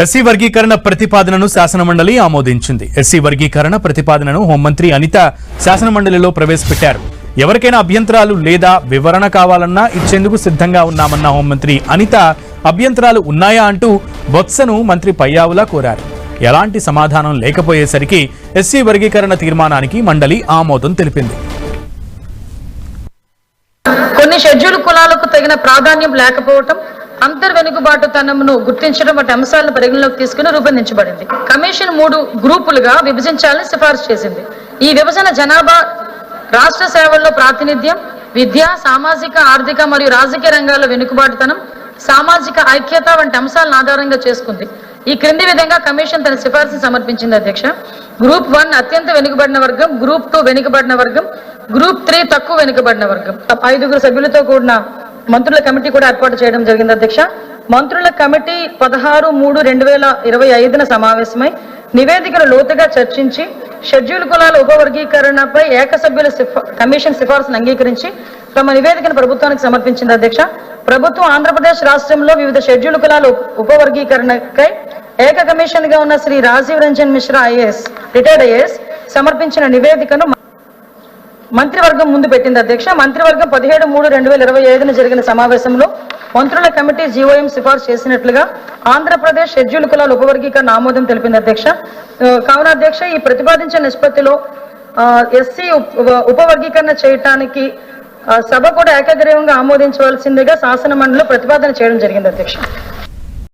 SC వర్గీకరణ ప్రతిపాదనను శాసనమండలి ఆమోదించింది. ఎస్సీ వర్గీకరణ ప్రతిపాదనను హోంమంత్రి అనిత శాసనమండలిలో ప్రవేశపెట్టారు. ఎవరికైనా అభ్యంతరాలు లేదా వివరణ కావాలన్నా ఇచ్చేందుకు సిద్ధంగా ఉన్నామన్న హోంమంత్రి అనిత అభ్యంతరాలు ఉన్నాయా అంటూ బొత్సను మంత్రి పయ్యావులా కోరారు. ఎలాంటి సమాధానం లేకపోయేసరికి ఎస్సీ వర్గీకరణ తీర్మానానికి మండలి ఆమోదం తెలిపింది. కొన్ని షెడ్యూల్ కులాలకు తగిన ప్రాధాన్యం లేకపోవటం అంతర్ వెనుకబాటుతనంను గుర్తించడం వంటి అంశాలను పరిగణలోకి తీసుకుని రూపొందించబడింది. కమిషన్ మూడు గ్రూపులుగా విభజించాలని సిఫార్సు చేసింది. ఈ విభజన జనాభా రాష్ట్ర సేవల్లో ప్రాతినిధ్యం విద్య సామాజిక ఆర్థిక మరియు రాజకీయ రంగాల్లో వెనుకబాటుతనం సామాజిక ఐక్యత వంటి అంశాలను ఆధారంగా చేసుకుంది. ఈ క్రింది విధంగా కమిషన్ తన సిఫార్సు సమర్పించింది అధ్యక్ష. గ్రూప్ వన్ అత్యంత వెనుకబడిన వర్గం గ్రూప్ టూ వెనుకబడిన వర్గం గ్రూప్ త్రీ తక్కువ వెనుకబడిన వర్గం. ఐదుగురు సభ్యులతో కూడిన మంత్రుల కమిటీ కూడా ఏర్పాటు చేయడం జరిగింది అధ్యక్ష. మంత్రుల కమిటీ పదహారు మూడు రెండు వేల ఇరవై ఐదున సమావేశమై నివేదికను లోతుగా చర్చించి షెడ్యూల్ కులాల ఉపవర్గీకరణపై ఏకసభ్యుల కమిషన్ సిఫార్సును అంగీకరించి తమ నివేదికను ప్రభుత్వానికి సమర్పించింది అధ్యక్ష. ప్రభుత్వం ఆంధ్రప్రదేశ్ రాష్ట్రంలో వివిధ షెడ్యూల్ కులాల ఉపవర్గీకరణకై ఏక కమిషన్గా ఉన్న Shri Rajiv Ranjan Mishra IAS retired IAS సమర్పించిన నివేదికను మంత్రివర్గం ముందు పెట్టింది అధ్యక్ష. మంత్రివర్గం పదిహేడు మూడు రెండు వేల ఇరవై ఐదున జరిగిన సమావేశంలో మంత్రుల కమిటీ జీవోఎం సిఫార్సు చేసినట్లుగా ఆంధ్రప్రదేశ్ షెడ్యూల్ కులాల ఉపవర్గీకరణ ఆమోదం తెలిపింది అధ్యక్ష. కావున అధ్యక్ష ఈ ప్రతిపాదించిన నిష్పత్తిలో ఎస్సీ ఉపవర్గీకరణ చేయటానికి సభ కూడా ఏకగ్రీవంగా ఆమోదించవలసిందిగా శాసన మండలి ప్రతిపాదన చేయడం జరిగింది అధ్యక్ష.